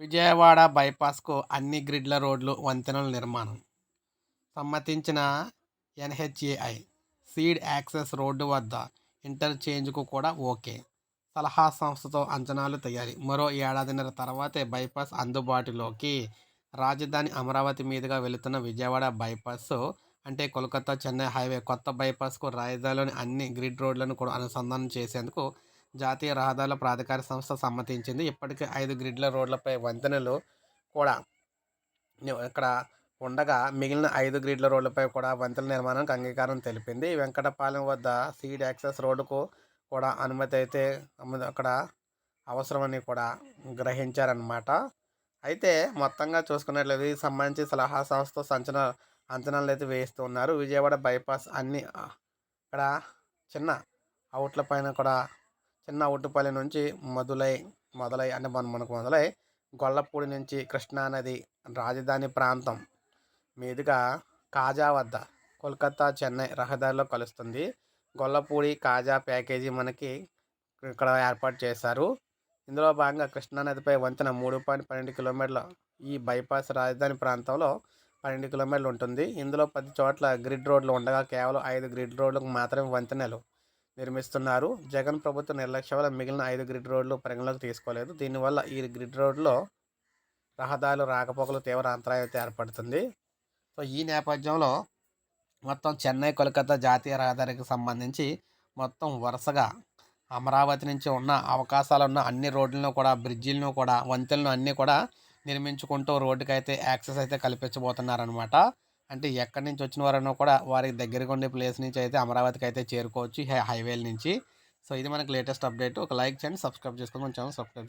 విజయవాడ బైపాస్కు అన్ని గ్రిడ్ల రోడ్లు వంతెనల నిర్మాణం. సమ్మతించిన ఎన్హెచ్ఏఐ సీడ్ యాక్సెస్ రోడ్డు వద్ద ఇంటర్చేంజ్కు కూడా ఓకే. సలహా సంస్థతో అంచనాలు తయారీ. మరో ఏడాదిన్నర తర్వాతే బైపాస్ అందుబాటులోకి రాజధాని అమరావతి మీదుగా వెళుతున్న విజయవాడ బైపాస్ అంటే కోల్కతా చెన్నై హైవే కొత్త బైపాస్కు రాజధానిలోని అన్ని గ్రిడ్ రోడ్లను కూడా అనుసంధానం చేసేందుకు జాతీయ రహదారుల ప్రాధికార సంస్థ సమ్మతించింది. ఇప్పటికే ఐదు గ్రిడ్ల రోడ్లపై వంతెనలు కూడా ఇక్కడ ఉండగా మిగిలిన ఐదు గ్రిడ్ల రోడ్లపై కూడా వంతెన నిర్మాణానికి అంగీకారం తెలిపింది. వెంకటపాలెం వద్ద సీడ్ యాక్సెస్ రోడ్డుకు కూడా అనుమతి అయితే అక్కడ అవసరమని కూడా గ్రహించారనమాట అయితే మొత్తంగా చూసుకున్నట్లయితే దీనికి సంబంధించి సలహా సంస్థ సంచన అంచనాలు అయితే వేస్తున్నారు విజయవాడ బైపాస్ అన్ని ఇక్కడ చిన్న అవుట్ల పైన కూడా చిన్న అవుట్టుపల్లి నుంచి మొదలై మొదలై అంటే మన మనకు మొదలై గొల్లపూడి నుంచి కృష్ణానది రాజధాని ప్రాంతం. మీదుగా కాజా వద్ద కోల్కతా చెన్నై రహదారిలో కలుస్తుంది. గొల్లపూడి కాజా ప్యాకేజీ మనకి ఇక్కడ ఏర్పాటు చేశారు. ఇందులో భాగంగా కృష్ణానదిపై వంతెన మూడు పాయింట్ పన్నెండు కిలోమీటర్ల ఈ బైపాస్ రాజధాని ప్రాంతంలో పన్నెండు కిలోమీటర్లు ఉంటుంది. ఇందులో పది చోట్ల గ్రిడ్ రోడ్లు ఉండగా కేవలం ఐదు గ్రిడ్ రోడ్లకు మాత్రమే వంతెనలు నిర్మిస్తున్నారు. జగన్ ప్రభుత్వం నిర్లక్ష్యం వల్ల మిగిలిన ఐదు గ్రిడ్ రోడ్లు పరిగణలోకి తీసుకోలేదు. దీనివల్ల ఈ గ్రిడ్ రోడ్లో రహదారులు రాకపోకలు తీవ్ర అంతరాయం అయితే ఏర్పడుతుంది. సో ఈ నేపథ్యంలో మొత్తం చెన్నై కోల్కతా జాతీయ రహదారికి సంబంధించి మొత్తం వరుసగా అమరావతి నుంచి ఉన్న అవకాశాలు ఉన్న అన్ని రోడ్లను కూడా బ్రిడ్జిలను కూడా వంతెలను అన్నీ కూడా నిర్మించుకుంటూ రోడ్డుకైతే యాక్సెస్ అయితే కల్పించబోతున్నారనమాట అంటే ఎక్కడి నుంచి వచ్చిన వారన్నా కూడా వారికి దగ్గరగా ఉండే ప్లేస్ నుంచి అయితే అమరావతికి అయితే చేరుకోవచ్చు హైవేల నుంచి. సో ఇది మనకి లేటెస్ట్ అప్డేట్. ఒక లైక్ చేయండి సబ్స్క్రైబ్ చేసుకొని మన ఛానల్ సబ్స్క్రైబ్